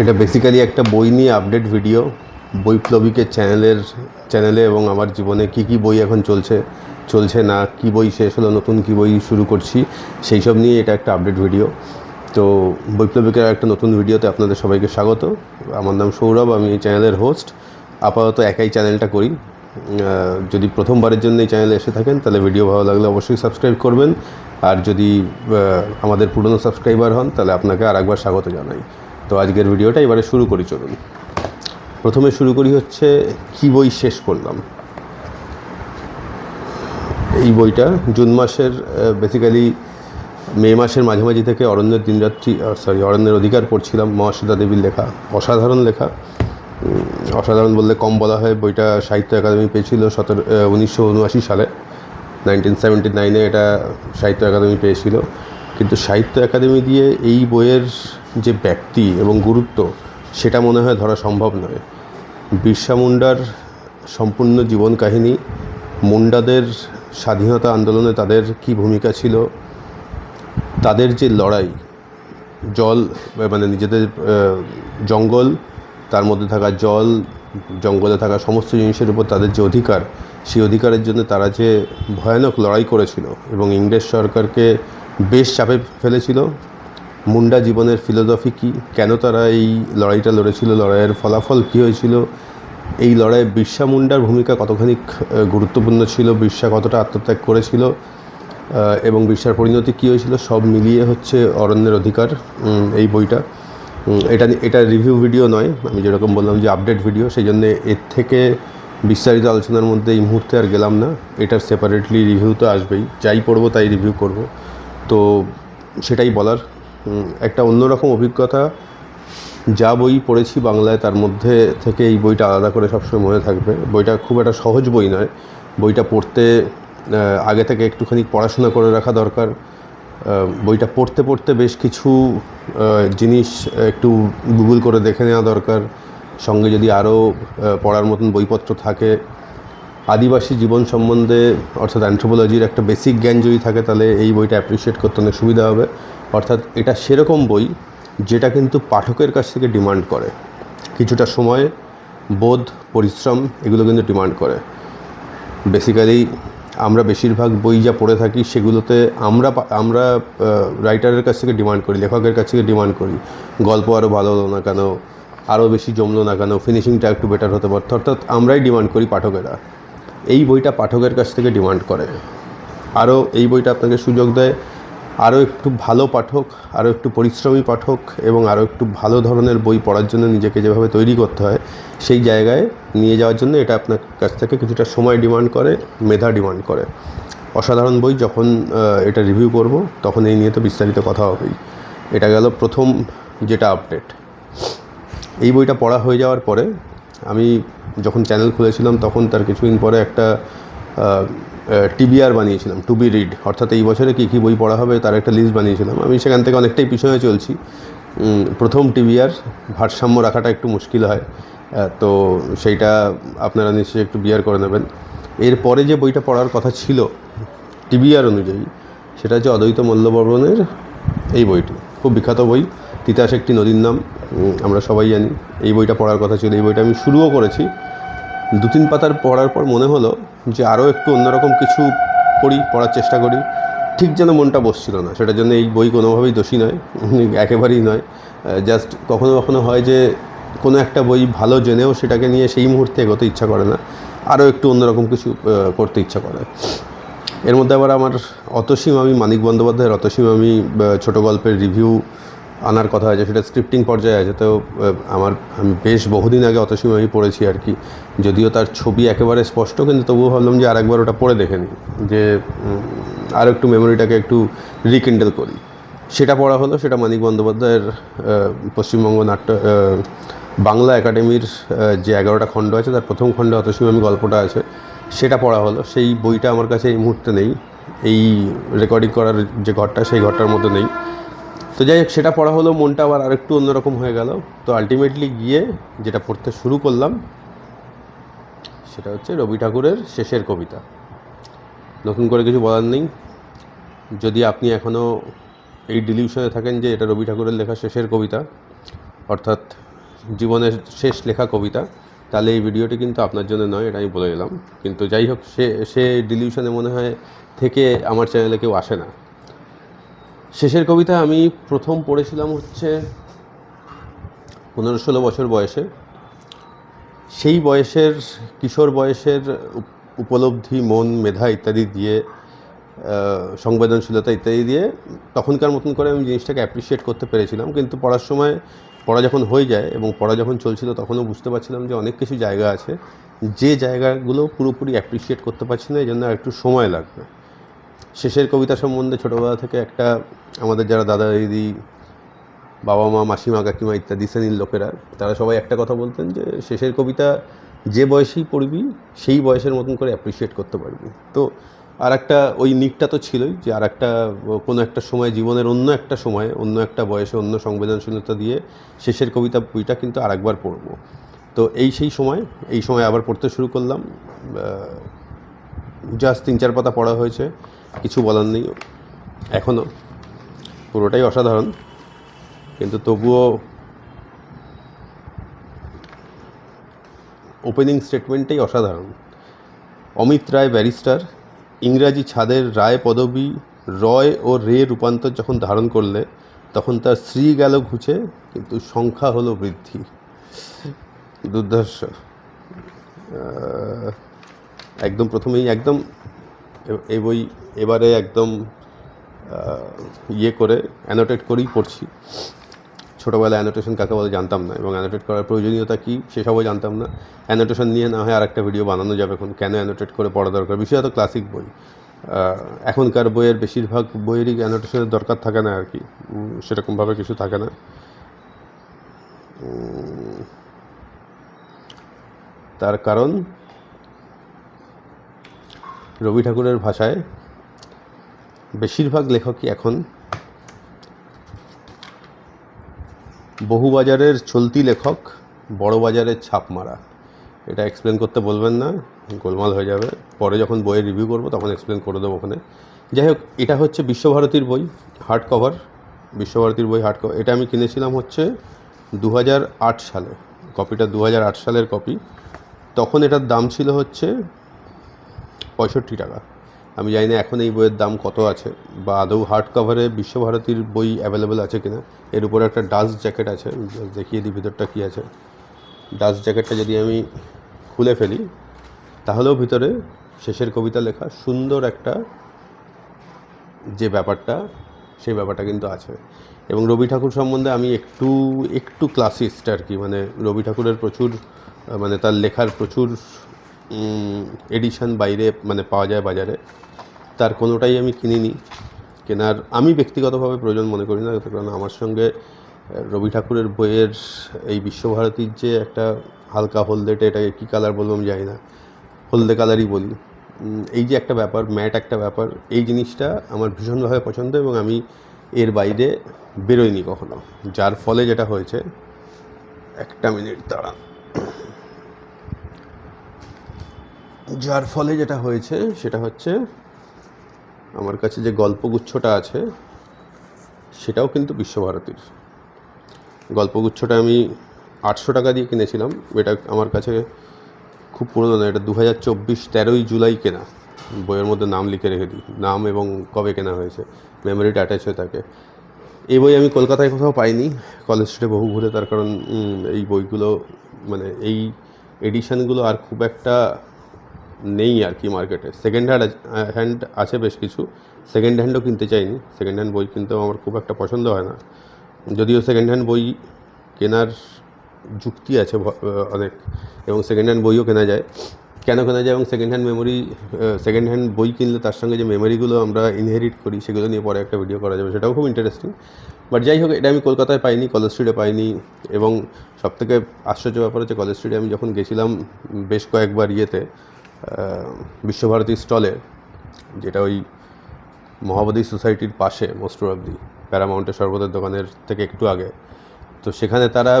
এটা বেসিক্যালি একটা বই নিয়ে আপডেট ভিডিও বৈপ্লবিকের চ্যানেলের চ্যানেলে এবং আমার জীবনে কি কি বই এখন চলছে চলছে না, কি বই শেষ হলো, নতুন কি বই শুরু করছি, সেই সব নিয়ে এটা একটা আপডেট ভিডিও তো বৈপ্লবিকের একটা নতুন ভিডিওতে আপনাদের সবাইকে স্বাগত। আমার নাম সৌরভ, আমি এই চ্যানেলের হোস্ট আপাতত একাই চ্যানেলটা করি। যদি প্রথমবারের জন্য এই চ্যানেলে এসে থাকেন, তাহলে ভিডিও ভালো লাগলে অবশ্যই সাবস্ক্রাইব করবেন। আর যদি আমাদের পুরনো সাবস্ক্রাইবার হন, তাহলে আপনাকে আর একবার স্বাগত জানাই। তো আজকের ভিডিওটা এবারে শুরু করি, চলুন। প্রথমে শুরু করি হচ্ছে, কি বই শেষ করলাম? এই বইটা জুন মাসের বেসিক্যালি মে মাসের মাঝামাঝি থেকে অরণ্যের দিনরাত্রি সরি অরণ্যের অধিকার পড়ছিলাম মহাশ্বেতা দেবীর লেখা, অসাধারণ লেখা। অসাধারণ বললে কম বলা হয়, বইটা সাহিত্য একাডেমি পেয়েছিল সতেরো উনিশশো উনআশি সালে নাইনটিন সেভেন্টি নাইনে এটা সাহিত্য একাডেমি পেয়েছিল। কিন্তু সাহিত্য একাডেমি দিয়ে এই বইয়ের যে ব্যক্তি এবং গুরুত্ব, সেটা মনে হয় ধরা সম্ভব নয়। বিরসা মুন্ডার সম্পূর্ণ জীবন কাহিনী, মুন্ডাদের স্বাধীনতা আন্দোলনে তাদের কি ভূমিকা ছিল, তাদের যে লড়াই, জল মানে নিজেদের জঙ্গল, তার মধ্যে থাকা জল, জঙ্গলে থাকা সমস্ত জিনিসের উপর তাদের যে অধিকার, সেই অধিকারের জন্য তারা যে ভয়ানক লড়াই করেছিল এবং ইংরেজ সরকারকে বেশ চাপে ফেলেছিল মুন্ডা জীবনের ফিলোসফি কী? কেন তারা এই লড়াইটা লড়েছিল? লড়াইয়ের ফলাফল কী হয়েছিল? এই লড়াইয়ে বিরসা মুন্ডার ভূমিকা কতখানি গুরুত্বপূর্ণ ছিল? বিরসা কতটা আত্মত্যাগ করেছিল? এবং বিশ্বার পরিণতি কী হয়েছিল? সব মিলিয়ে হচ্ছে অরণ্যের অধিকার এই বইটা। এটা এটা রিভিউ ভিডিও নয়। আমি যেরকম বললাম যে আপডেট ভিডিও সেই জন্যে এর থেকে বিস্তারিত আলোচনার মধ্যে এই মুহূর্তে আর গেলাম না। এটার সেপারেটলি রিভিউ তো আসবেই। যাই পড়ব তাই রিভিউ করব। তো সেটাই বলার। একটা অন্যরকম অভিজ্ঞতা। যা বই পড়েছি বাংলায়, তার মধ্যে থেকে এই বইটা আলাদা করে সবসময় মনে থাকবে। বইটা খুব একটা সহজ বই নয়। বইটা পড়তে আগে থেকে একটুখানি পড়াশোনা করে রাখা দরকার। বইটা পড়তে পড়তে বেশ কিছু জিনিস একটু গুগল করে দেখে নেওয়া দরকার। সঙ্গে যদি আরও পড়ার মতন বইপত্র থাকে। আদিবাসী জীবন সম্বন্ধে, অর্থাৎ অ্যান্থ্রোপোলজির একটা বেসিক জ্ঞান যদি থাকে, তাহলে এই বইটা অ্যাপ্রিসিয়েট করতে অনেক সুবিধা হবে। অর্থাৎ এটা সেরকম বই যেটা কিন্তু পাঠকের কাছ থেকে ডিমান্ড করে। কিছুটা সময়, বোধ, পরিশ্রম এগুলো কিন্তু ডিমান্ড করে। বেসিক্যালি আমরা বেশিরভাগ বই যা পড়ে থাকি সেগুলোতে আমরা আমরা রাইটারের কাছ থেকে ডিমান্ড করি, লেখকের কাছ থেকে ডিমান্ড করি। গল্প আরও ভালো হলো না কেন? আরও বেশি জমলো না কেন? ফিনিশিংটা একটু বেটার হতে পারত। অর্থাৎ আমরাই ডিমান্ড করি পাঠকেরা। এই বইটা পাঠকের কাছ থেকে ডিমান্ড করে। আরও এই বইটা আপনাকে সুযোগ দেয় আরও একটু ভালো পাঠক, আরও একটু পরিশ্রমী পাঠক এবং আরও একটু ভালো ধরনের বই পড়ার জন্য নিজেকে যেভাবে তৈরি করতে হয়, সেই জায়গায় নিয়ে যাওয়ার জন্য এটা আপনার কাছ থেকে কিছুটা সময় ডিমান্ড করে, মেধা ডিমান্ড করে। অসাধারণ বই, যখন এটা রিভিউ করব, তখন এই নিয়ে তো বিস্তারিত কথা হবেই। এটা গেল প্রথম যেটা আপডেট। এই বইটা পড়া হয়ে যাওয়ার পরে আমি যখন চ্যানেল খুলেছিলাম, তখন তার কিছুদিন পরে একটা টিবিআর বানিয়েছিলাম, টু বি রিড। অর্থাৎ এই বছরে কী কী বই পড়া হবে তার একটা লিস্ট বানিয়েছিলাম। আমি সেখান থেকে অনেকটাই পিছনে চলছি। প্রথম টিবিআর ভারসাম্য রাখাটা একটু মুশকিল হয় তো সেইটা আপনারা নিশ্চয়ই একটু বিয়ার করে নেবেন। এরপরে যে বইটা পড়ার কথা ছিল টিবিআর অনুযায়ী, সেটা হচ্ছে অদ্বৈত মল্লবর্মনের এই বইটি। খুব বিখ্যাত বই, তিতাস একটি নদীর নাম আমরা সবাই জানি। এই বইটা পড়ার কথা ছিল, এই বইটা আমি শুরুও করেছি। দু তিন পাতার পড়ার পর মনে হলো যে আরও একটু অন্যরকম কিছু পড়ি, পড়ার চেষ্টা করি। ঠিক যেন মনটা বসছিল না, সেটার জন্য এই বই কোনোভাবেই দোষী নয় একেবারেই নয়। জাস্ট কখনো কখনো হয় যে কোনো একটা বই ভালো জেনেও সেটাকে নিয়ে সেই মুহূর্তে এগোতে ইচ্ছা করে না, আরও একটু অন্যরকম কিছু করতে ইচ্ছা করে। এর মধ্যে আবার আমার অতসীম আমি মানিক বন্দ্যোপাধ্যায়ের অতসীম আমি ছোট গল্পের রিভিউ আনার কথা আছে সেটা স্ক্রিপ্টিং পর্যায়ে আছে। তো আমার আমি বেশ বহুদিন আগে অতসীম আমি পড়েছি আর কি। যদিও তার ছবি একেবারে স্পষ্ট কিন্তু তবুও ভাবলাম যে আরেকবার ওটা পড়ে দেখে নিই। যে উম, আর একটু মেমোরিটাকে একটু রিকিন্ডেল করি। সেটা পড়া হলো সেটা মানিক বন্দ্যোপাধ্যায়ের পশ্চিমবঙ্গ নাট্য বাংলা একাডেমির যে এগারোটা খণ্ড আছে তার প্রথম খণ্ডে আমি গল্পটা আছে সেটা পড়া হলো। সেই বইটা আমার কাছে এই মুহূর্তে নেই। এই রেকর্ডিং করার যে ঘরটা সেই ঘরটার মধ্যে নেই। তো যাই হোক, সেটা পড়া হলো, মনটা আবার আরেকটু অন্যরকম হয়ে গেল। তো আলটিমেটলি গিয়ে যেটা পড়তে শুরু করলাম, সেটা হচ্ছে রবি ঠাকুরের শেষের কবিতা। নতুন করে কিছু বলার নেই। যদি আপনি এখনও এই ডিলিউশনে থাকেন যে এটা রবি ঠাকুরের লেখা শেষের কবিতা, অর্থাৎ জীবনের শেষ লেখা কবিতা, তাহলে এই ভিডিওটি কিন্তু আপনার জন্য নয়, এটা আমি বলে দিলাম। কিন্তু যাই হোক, সে সে ডিলিউশনে মনে হয় থেকে আমার চ্যানেলে কেউ আসে না। শেষের কবিতা আমি প্রথম পড়েছিলাম হচ্ছে পনেরো ষোলো বছর বয়সে। সেই বয়সের, কিশোর বয়সের উপলব্ধি, মন, মেধা ইত্যাদি দিয়ে সংবেদনশীলতা ইত্যাদি দিয়ে তখনকার মতন করে আমি জিনিসটাকে অ্যাপ্রিসিয়েট করতে পেরেছিলাম। কিন্তু পড়ার সময়, পড়া যখন হয়ে যায় এবং পড়া যখন চলছিল তখনও বুঝতে পারছিলাম যে অনেক কিছু জায়গা আছে। যে জায়গাগুলো পুরোপুরি অ্যাপ্রিসিয়েট করতে পারছি না এই জন্য একটু সময় লাগবে। শেষের কবিতা সম্বন্ধে ছোটোবেলা থেকে একটা আমাদের যারা দাদা, দিদি বাবা মা মাসিমা, কাকিমা ইত্যাদি শ্রেণির লোকেরা, তারা সবাই একটা কথা বলতেন যে শেষের কবিতা যে বয়সেই পড়বি, সেই বয়সের মতন করে অ্যাপ্রিসিয়েট করতে পারবি। তো আর একটা ওই নিকটা তো ছিলই যে আর একটা কোনো একটা সময়, জীবনের অন্য একটা সময়ে, অন্য একটা বয়সে, অন্য সংবেদনশীলতা দিয়ে শেষের কবিতা বইটা কিন্তু আরেকবার পড়ব। তো এই সেই সময়, এই সময় আবার পড়তে শুরু করলাম। জাস্ট তিন চার পাতা পড়া হয়েছে, কিছু বলার নেই। এখনও পুরোটাই অসাধারণ। কিন্তু তবুও ওপেনিং স্টেটমেন্টটাই অসাধারণ। অমিত রায় ব্যারিস্টার, ইংরাজি ছাদের রায় পদবী, রয় ও রে রূপান্তর যখন ধারণ করলে, তখন তার শ্রী গেল ঘুচে, কিন্তু সংখ্যা হলো বৃদ্ধি। দুর্ধর্ষ। একদম প্রথমেই একদম এই বই এবারে একদম ইয়ে করে অ্যানোটেট করেই পড়ছি। ছোটোবেলায় অ্যানোটেশন কাকে বলে জানতাম না এবং অ্যানোটেট করার প্রয়োজনীয়তা কী সেসবও জানতাম না। অ্যানোটেশন নিয়ে না হয় আর একটা ভিডিও বানানো যাবে এখন, কেন অ্যানোটেট করে পড়া দরকার? বিশেষত ক্লাসিক বই। এখনকার বইয়ের বেশিরভাগ বইয়েরই অ্যানোটেশনের দরকার থাকে না আর কি সেরকমভাবে কিছু থাকে না। তার কারণ রবি ঠাকুরের ভাষায় বেশিরভাগ লেখকই এখন বহু বাজারের চলতি লেখক বড় বাজারের ছাপ মারা এটা এক্সপ্লেন করতে বলবেন না, গোলমাল হয়ে যাবে। পরে যখন বইয়ের রিভিউ করব তখন এক্সপ্লেন করে দেবো ওখানে। যাই হোক, এটা হচ্ছে বিশ্বভারতীর বই হার্ড কভার বিশ্বভারতীর বই হার্ড কভার এটা আমি কিনেছিলাম হচ্ছে দু হাজার আট সালে কপিটা দু হাজার আট সালের কপি তখন এটার দাম ছিল হচ্ছে পঁয়ষট্টি টাকা। আমি জানি না এখন এই বইয়ের দাম কত আছে বা আদৌ হার্ড কভারে বিশ্বভারতীর বই অ্যাভেলেবেল আছে কিনা। এর উপরে একটা ডাস্ট জ্যাকেট আছে দেখিয়ে দিই ভিতরটা কী আছে। ডাস্ট জ্যাকেটটা যদি আমি খুলে ফেলি, তাহলেও ভিতরে শেষের কবিতা লেখা সুন্দর একটা যে ব্যাপারটা, সেই ব্যাপারটা কিন্তু আছে। এবং রবি ঠাকুর সম্বন্ধে আমি একটু একটু ক্লাসিস্ট আর কি মানে রবি ঠাকুরের প্রচুর মানে তার লেখার প্রচুর এডিশন বাইরে মানে পাওয়া যায় বাজারে। তার কোনোটাই আমি কিনিনি। কেনার, আমি ব্যক্তিগতভাবে প্রয়োজন মনে করি না কারণ আমার সঙ্গে রবি ঠাকুরের বইয়ের এই বিশ্বভারতীর যে একটা হালকা হলদেটে এটাকে কী কালার বলব আমি জানি না। হলদে কালারই বলি। এই যে একটা ব্যাপার ম্যাট একটা ব্যাপার, এই জিনিসটা আমার ভীষণভাবে পছন্দ এবং আমি এর বাইরে বেরোইনি কখনো। যার ফলে যেটা হয়েছে, একটা মিনিট দাঁড়ান। যার ফলে যেটা হয়েছে, সেটা হচ্ছে আমার কাছে যে গল্পগুচ্ছটা আছে, সেটাও কিন্তু বিশ্বভারতীর। গল্পগুচ্ছটা আমি আটশো টাকা দিয়ে কিনেছিলাম। এটা আমার কাছে খুব পুরোনো না এটা দু হাজার চব্বিশ তেরোই জুলাই কেনা। বইয়ের মধ্যে নাম লিখে রেখে দিই। নাম এবং কবে কেনা হয়েছে মেমোরিটা অ্যাটাচ হয়ে থাকে। এই বই আমি কলকাতায় কোথাও পাইনি কলেজ স্ট্রিটে বহু ঘুরে তার কারণ এই বইগুলো মানে এই এডিশনগুলো আর খুব একটা নেই আর কি মার্কেটে সেকেন্ড হ্যান্ড হ্যান্ড আছে বেশ কিছু। সেকেন্ড হ্যান্ডও কিনতে চাইনি। সেকেন্ড হ্যান্ড বই কিনতেও আমার খুব একটা পছন্দ হয় না। যদিও সেকেন্ড হ্যান্ড বই কেনার যুক্তি আছে অনেক এবং সেকেন্ড হ্যান্ড বইও কেনা যায়। কেন কেনা যায় এবং second hand memory second hand বই কিনলে তার সঙ্গে যে মেমোরিগুলো আমরা ইনহেরিট করি, সেগুলো নিয়ে পরে একটা ভিডিও করা যাবে। সেটাও খুব ইন্টারেস্টিং বাট যাই হোক, এটা আমি কলকাতায় পাইনি কলেজ স্ট্রিটে পাইনি এবং সবথেকে আশ্চর্য ব্যাপার হচ্ছে কলেজ স্ট্রিটে আমি যখন গেছিলাম বেশ কয়েকবার ইয়েতে বিশ্বভারতী স্টলে, যেটা ওই মহাবোধি সোসাইটির পাশে মোস্ট অবধি প্যারামাউন্টের সর্বদের দোকানের থেকে একটু আগে, তো সেখানে তারা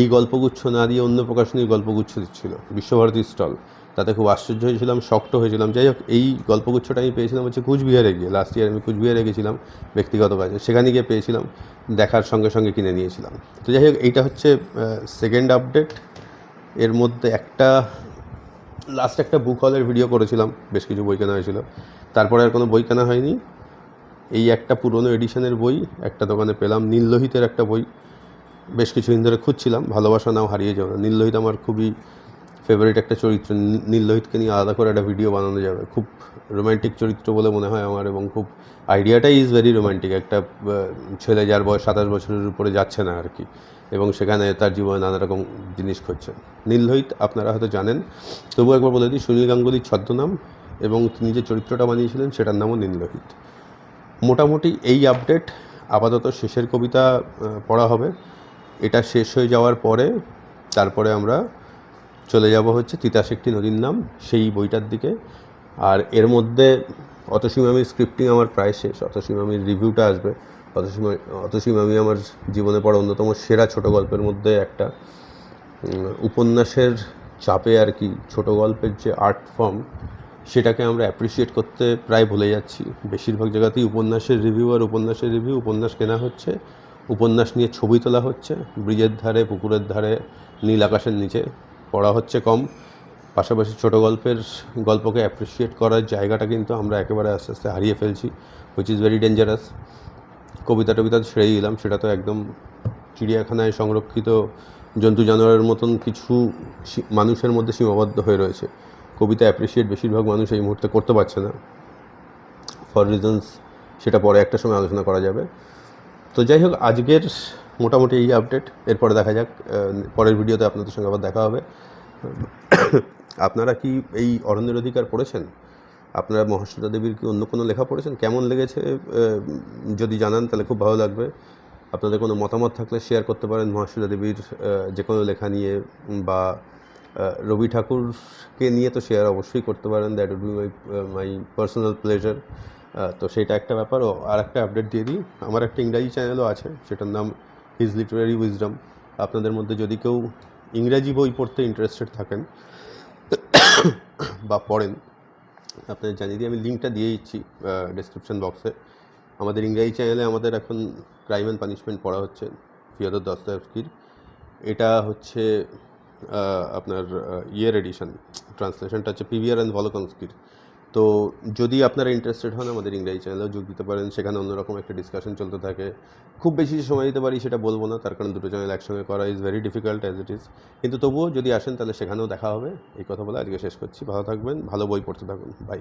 এই গল্পগুচ্ছ না দিয়ে অন্য প্রকাশনীর গল্পগুচ্ছ দিচ্ছিল, বিশ্বভারতী স্টল। তাতে খুব আশ্চর্য হয়েছিলাম, শক্ত হয়েছিলাম। যাই হোক, এই গল্পগুচ্ছটা আমি পেয়েছিলাম হচ্ছে কুচবিহারে গিয়ে লাস্ট ইয়ার আমি কুচবিহারে গেছিলাম, ব্যক্তিগত কাজে। সেখানে গিয়ে পেয়েছিলাম, দেখার সঙ্গে সঙ্গে কিনে নিয়েছিলাম। তো যাই হোক, এইটা হচ্ছে সেকেন্ড আপডেট এর মধ্যে একটা লাস্ট একটা বুক হলের ভিডিও করেছিলাম, বেশ কিছু বই কেনা হয়েছিল। তারপরে আর কোনো বই কেনা হয়নি। এই একটা পুরনো এডিশনের বই, একটা দোকানে পেলাম নীললোহিতের একটা বই। বেশ কিছুদিন ধরে খুঁজছিলাম, ভালোবাসা নাও হারিয়ে যাবে। না নীললোহিত আমার খুবই ফেভারিট একটা চরিত্র। নীল- নীললোহিতকে নিয়ে আলাদা করে একটা ভিডিও বানানো যাবে। খুব রোম্যান্টিক চরিত্র বলে মনে হয় আমার এবং খুব আইডিয়াটাই ইজ ভেরি রোম্যান্টিক একটা ছেলে যার বয়স সাতাশ বছরের উপরে যাচ্ছে না আর কি। এবং সেখানে তার জীবনে নানা রকম জিনিস খুঁজছে নীললোহিত আপনারা হয়তো জানেন, তবু একবার বলে দিই, সুনীল গাঙ্গুলির ছদ্মনাম এবং তিনি যে চরিত্রটা বানিয়েছিলেন, সেটার নামও নীললোহিত মোটামুটি এই আপডেট আপাতত শেষের কবিতা পড়া হবে। এটা শেষ হয়ে যাওয়ার পরে তারপরে আমরা চলে যাব হচ্ছে তিতাস একটি নদীর নাম, সেই বইটার দিকে। আর এর মধ্যে অতসীম আমির স্ক্রিপ্টিং আমার প্রায় শেষ, অতসীম আমির রিভিউটা আসবে। অতসীম অতসীম আমি আমার জীবনে পড়া অন্যতম সেরা ছোট গল্পের মধ্যে একটা। উপন্যাসের চাপে আর কি ছোট গল্পের যে আর্ট ফর্ম, সেটাকে আমরা অ্যাপ্রিসিয়েট করতে প্রায় ভুলে যাচ্ছি। বেশিরভাগ জায়গাতেই উপন্যাসের রিভিউ আর উপন্যাসের রিভিউ উপন্যাস কেনা হচ্ছে। উপন্যাস নিয়ে ছবি তোলা হচ্ছে। ব্রিজের ধারে, পুকুরের ধারে, নীল আকাশের নিচে পড়া হচ্ছে কম। পাশাপাশি ছোট গল্পের গল্পকে অ্যাপ্রিসিয়েট করার জায়গাটা কিন্তু আমরা একেবারে আস্তে আস্তে হারিয়ে ফেলছি হুইচ ইজ ভেরি ডেঞ্জারাস কবিতা টবিতা ছেড়েই দিলাম। সেটা তো একদম চিড়িয়াখানায় সংরক্ষিত জন্তু জানোয়ারের মতন কিছু মানুষের মধ্যে সীমাবদ্ধ হয়ে রয়েছে। কবিতা অ্যাপ্রিসিয়েট বেশিরভাগ মানুষ এই মুহূর্তে করতে পারছে না। ফর রিজনস সেটা পরে একটা সময় আলোচনা করা যাবে। তো যাই হোক, আজকের মোটামুটি এই আপডেট এরপরে দেখা যাক পরের ভিডিওতে আপনাদের সঙ্গে আবার দেখা হবে। আপনারা কি এই অরণ্যের অধিকার পড়েছেন? আপনারা মহাশ্বেতা দেবীর কি অন্য কোনো লেখা পড়েছেন? কেমন লেগেছে? যদি জানান তাহলে খুব ভালো লাগবে। আপনাদের কোনো মতামত থাকলে শেয়ার করতে পারেন মহাশ্বেতা দেবীর যে কোনো লেখা নিয়ে, বা রবি ঠাকুরকে নিয়ে তো শেয়ার অবশ্যই করতে পারেন। That would be my my personal pleasure তো সেটা একটা ব্যাপার। ও আর একটা আপডেট দিয়ে দিই। আমার একটা ইংরাজি চ্যানেলও আছে, সেটার নাম হিজ লিটারারি উইজডম আপনাদের মধ্যে যদি কেউ ইংরাজি বই পড়তে ইন্টারেস্টেড থাকেন, বা পড়েন আপনাদের জানিয়ে দিই, আমি লিঙ্কটা দিয়ে দিচ্ছি ডিসক্রিপশন বক্সে আমাদের ইংরাজি চ্যানেলে আমাদের এখন ক্রাইম অ্যান্ড পানিশমেন্ট পড়া হচ্ছে, ফিয়াদর দস্তায়স্কির এটা হচ্ছে আপনার ইয়ার ইয়ের এডিশন ট্রান্সলেশনটা হচ্ছে পিভিআর অ্যান্ড ভলকনস্কির তো যদি আপনারা ইন্টারেস্টেড হন আমাদের ইংরাজি চ্যানেলেও যোগ দিতে পারেন, সেখানে অন্যরকম একটা ডিসকাশন চলতে থাকে। খুব বেশি সময় দিতে পারি সেটা বলব না, তার কারণ দুটো চ্যানেল একসঙ্গে করা is very difficult as it is কিন্তু তবুও যদি আসেন তাহলে সেখানেও দেখা হবে। এই কথা বলে আজকে শেষ করছি। ভালো থাকবেন, ভালো বই পড়তে থাকুন। বাই